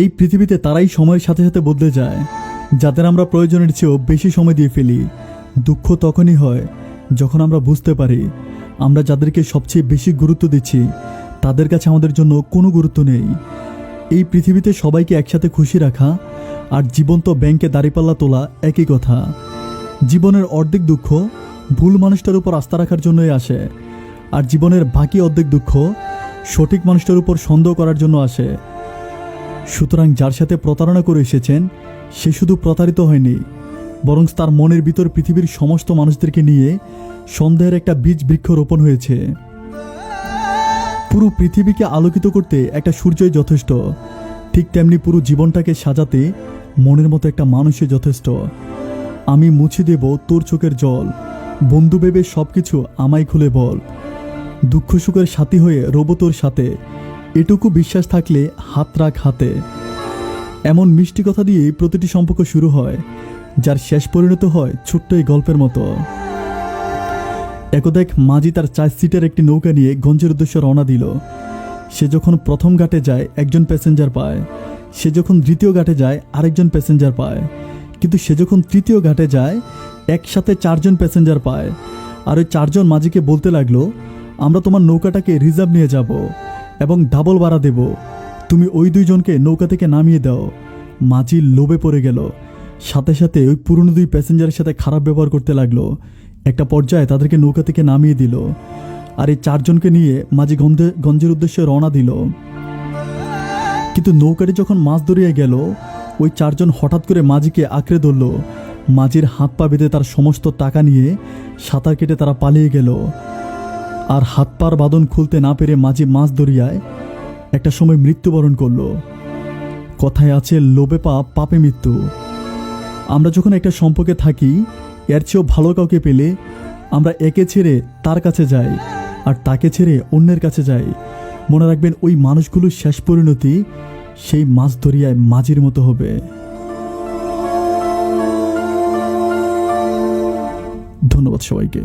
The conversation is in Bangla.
এই পৃথিবীতে তারাই সময়ের সাথে সাথে বদলে যায়। যাদের আমরা প্রয়োজনের চেয়েও বেশি সময় দিয়ে ফেলি, দুঃখ তখনই হয় যখন আমরা বুঝতে পারি, আমরা যাদেরকে সবচেয়ে বেশি গুরুত্ব দিচ্ছি, তাদের কাছে আমাদের জন্য কোনো গুরুত্ব নেই। এই পৃথিবীতে সবাইকে একসাথে খুশি রাখা আর জীবন্ত ব্যাংকে দাঁড়িপাল্লা তোলা একই কথা। জীবনের অর্ধেক দুঃখ ভুল মানুষটার উপর আস্থা রাখার জন্যই আসে আর জীবনের বাকি অর্ধেক দুঃখ সঠিক মানুষটার উপর সন্দেহ করার জন্য আসে। সুতরাং যার সাথে প্রতারণা করে এসেছেন, সে শুধু প্রতারিত হয়নি, বরং তার মনের ভিতর পৃথিবীর সমস্ত মানুষদেরকে নিয়ে সন্দেহের একটা বীজ বৃক্ষ রোপণ হয়েছে। পুরো পৃথিবীকে আলোকিত করতে একটা সূর্যই যথেষ্ট, ঠিক তেমনি পুরো জীবনটাকে সাজাতে মনের মতো একটা মানুষই যথেষ্ট। আমি মুছে দেব তোর চোখের জল, বন্ধু ভেবে সব কিছু আমায় খুলে বল। দুঃখ সুখের সাথী হয়ে রব তোর সাথে এটুকু বিশ্বাস থাকলে হাত রাখ হাতে। এমন মিষ্টি কথা দিয়ে প্রতিটি সম্পর্ক শুরু হয়, যার শেষ পরিণত হয় ছোট্ট এই গল্পের মতো। একদা এক মাঝি তার চার সিটের একটি নৌকা নিয়ে গঞ্জের উদ্দেশ্যে রওনা দিল। সে যখন প্রথম ঘাটে যায়, একজন প্যাসেঞ্জার পায়। সে যখন দ্বিতীয় ঘাটে যায়, আরেকজন প্যাসেঞ্জার পায়। কিন্তু সে যখন তৃতীয় ঘাটে যায়, একসাথে চারজন প্যাসেঞ্জার পায়। আর ওই চারজন মাঝিকে বলতে লাগল, আমরা তোমার নৌকাটাকে রিজার্ভ নিয়ে যাব। এবং ডাবল ভাড়া দেব। তুমি ওই দুইজনকে নৌকা থেকে নামিয়ে দাও। মাঝি লোভে পড়ে গেল। সাথে সাথে ওই পুরনো দুই প্যাসেঞ্জারের সাথে খারাপ ব্যবহার করতে লাগল। একটা পর্যায়ে তাদেরকে নৌকা থেকে নামিয়ে দিল। আর এই চারজনকে নিয়ে মাঝি গন্ধে, গঞ্জের উদ্দেশ্যে রওনা দিল। কিন্তু নৌকাটি যখন মাছ ধরিয়ে গেল, ওই চারজন হঠাৎ করে মাঝিকে আঁকড়ে ধরল। মাঝির হাত পা বেঁধে তার সমস্ত টাকা নিয়ে সাঁতার কেটে তারা পালিয়ে গেল। আর হাত পার বাঁধন খুলতে না পেরে মাঝি মাছ দরিয়ায় একটা সময় মৃত্যুবরণ করল। কথায় আছে, লোভে পাপ, পাপে মৃত্যু। আমরা যখন একটা সম্পর্কে থাকি, এর চেয়েও ভালো কাউকে পেলে আমরা একে ছেড়ে তার কাছে যাই আর তাকে ছেড়ে অন্যের কাছে যাই। মনে রাখবেন, ওই মানুষগুলোর শেষ পরিণতি সেই মাছ দরিয়ায় মাঝির মতো হবে। ধন্যবাদ সবাইকে।